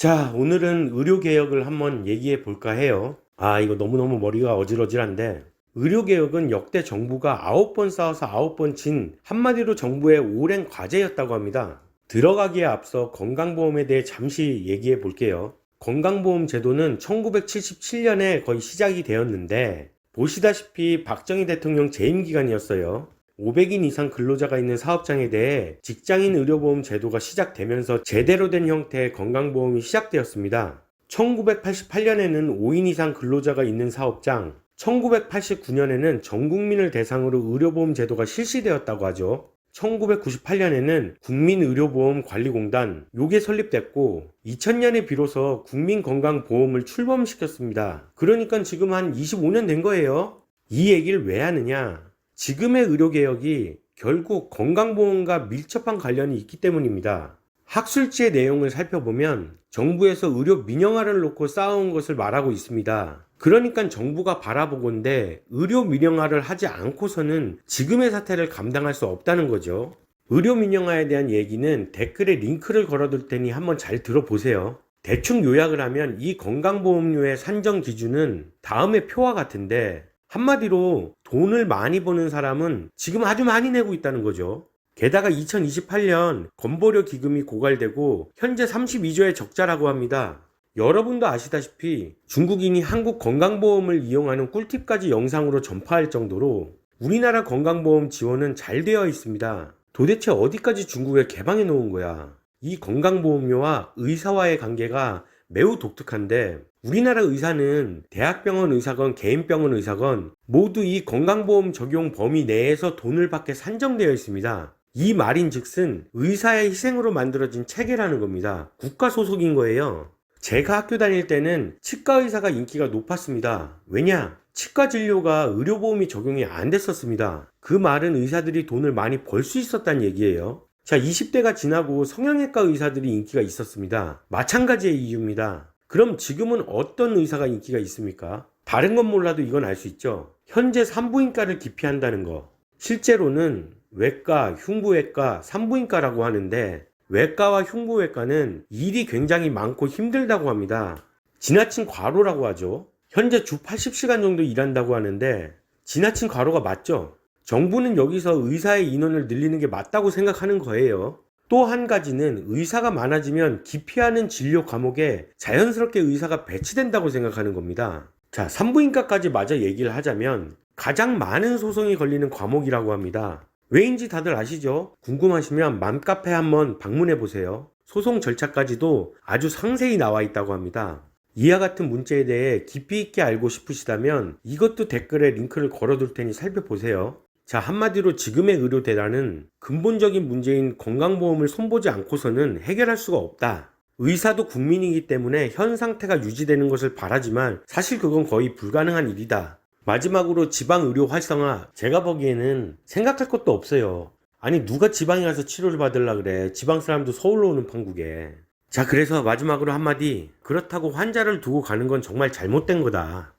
자, 오늘은 의료개혁을 한번 얘기해 볼까 해요. 아, 이거 너무너무 머리가 어질어질한데, 의료개혁은 역대 정부가 9번 싸워서 9번 진 한마디로 정부의 오랜 과제였다고 합니다. 들어가기에 앞서 건강보험에 대해 잠시 얘기해 볼게요. 건강보험 제도는 1977년에 거의 시작이 되었는데, 보시다시피 박정희 대통령 재임 기간이었어요. 500인 이상 근로자가 있는 사업장에 대해 직장인 의료보험 제도가 시작되면서 제대로 된 형태의 건강보험이 시작되었습니다. 1988년에는 5인 이상 근로자가 있는 사업장, 1989년에는 전 국민을 대상으로 의료보험 제도가 실시되었다고 하죠. 1998년에는 국민의료보험관리공단 요게 설립됐고 2000년에 비로소 국민건강보험을 출범시켰습니다. 그러니까 지금 한 25년 된 거예요. 이 얘기를 왜 하느냐? 지금의 의료개혁이 결국 건강보험과 밀접한 관련이 있기 때문입니다. 학술지의 내용을 살펴보면 정부에서 의료 민영화를 놓고 싸운 것을 말하고 있습니다. 그러니까 정부가 바라보건대 의료 민영화를 하지 않고서는 지금의 사태를 감당할 수 없다는 거죠. 의료 민영화에 대한 얘기는 댓글에 링크를 걸어둘 테니 한번 잘 들어보세요. 대충 요약을 하면 이 건강보험료의 산정 기준은 다음의 표와 같은데 한마디로 돈을 많이 버는 사람은 지금 아주 많이 내고 있다는 거죠. 게다가 2028년 건보료 기금이 고갈되고 현재 32조의 적자라고 합니다. 여러분도 아시다시피 중국인이 한국 건강보험을 이용하는 꿀팁까지 영상으로 전파할 정도로 우리나라 건강보험 지원은 잘 되어 있습니다. 도대체 어디까지 중국에 개방해 놓은 거야? 이 건강보험료와 의사와의 관계가 매우 독특한데 우리나라 의사는 대학병원 의사건 개인병원 의사건 모두 이 건강보험 적용 범위 내에서 돈을 받게 산정되어 있습니다. 이 말인 즉슨 의사의 희생으로 만들어진 체계라는 겁니다. 국가 소속인 거예요. 제가 학교 다닐 때는 치과 의사가 인기가 높았습니다. 왜냐? 치과 진료가 의료보험이 적용이 안 됐었습니다. 그 말은 의사들이 돈을 많이 벌 수 있었다는 얘기예요. 자, 20대가 지나고 성형외과 의사들이 인기가 있었습니다. 마찬가지의 이유입니다. 그럼 지금은 어떤 의사가 인기가 있습니까? 다른 건 몰라도 이건 알 수 있죠. 현재 산부인과를 기피한다는 거. 실제로는 외과, 흉부외과, 산부인과라고 하는데 외과와 흉부외과는 일이 굉장히 많고 힘들다고 합니다. 지나친 과로라고 하죠. 현재 주 80시간 정도 일한다고 하는데 지나친 과로가 맞죠? 정부는 여기서 의사의 인원을 늘리는 게 맞다고 생각하는 거예요. 또 한 가지는 의사가 많아지면 기피하는 진료 과목에 자연스럽게 의사가 배치된다고 생각하는 겁니다. 자, 산부인과까지 마저 얘기를 하자면 가장 많은 소송이 걸리는 과목이라고 합니다. 왜인지 다들 아시죠? 궁금하시면 맘카페 한번 방문해 보세요. 소송 절차까지도 아주 상세히 나와 있다고 합니다. 이와 같은 문제에 대해 깊이 있게 알고 싶으시다면 이것도 댓글에 링크를 걸어둘 테니 살펴보세요. 자, 한마디로 지금의 의료 대란은 근본적인 문제인 건강보험을 손보지 않고서는 해결할 수가 없다. 의사도 국민이기 때문에 현 상태가 유지되는 것을 바라지만 사실 그건 거의 불가능한 일이다. 마지막으로 지방 의료 활성화, 제가 보기에는 생각할 것도 없어요. 아니, 누가 지방에 가서 치료를 받으려 그래. 지방 사람도 서울로 오는 판국에. 자, 그래서 마지막으로 한마디. 그렇다고 환자를 두고 가는 건 정말 잘못된 거다.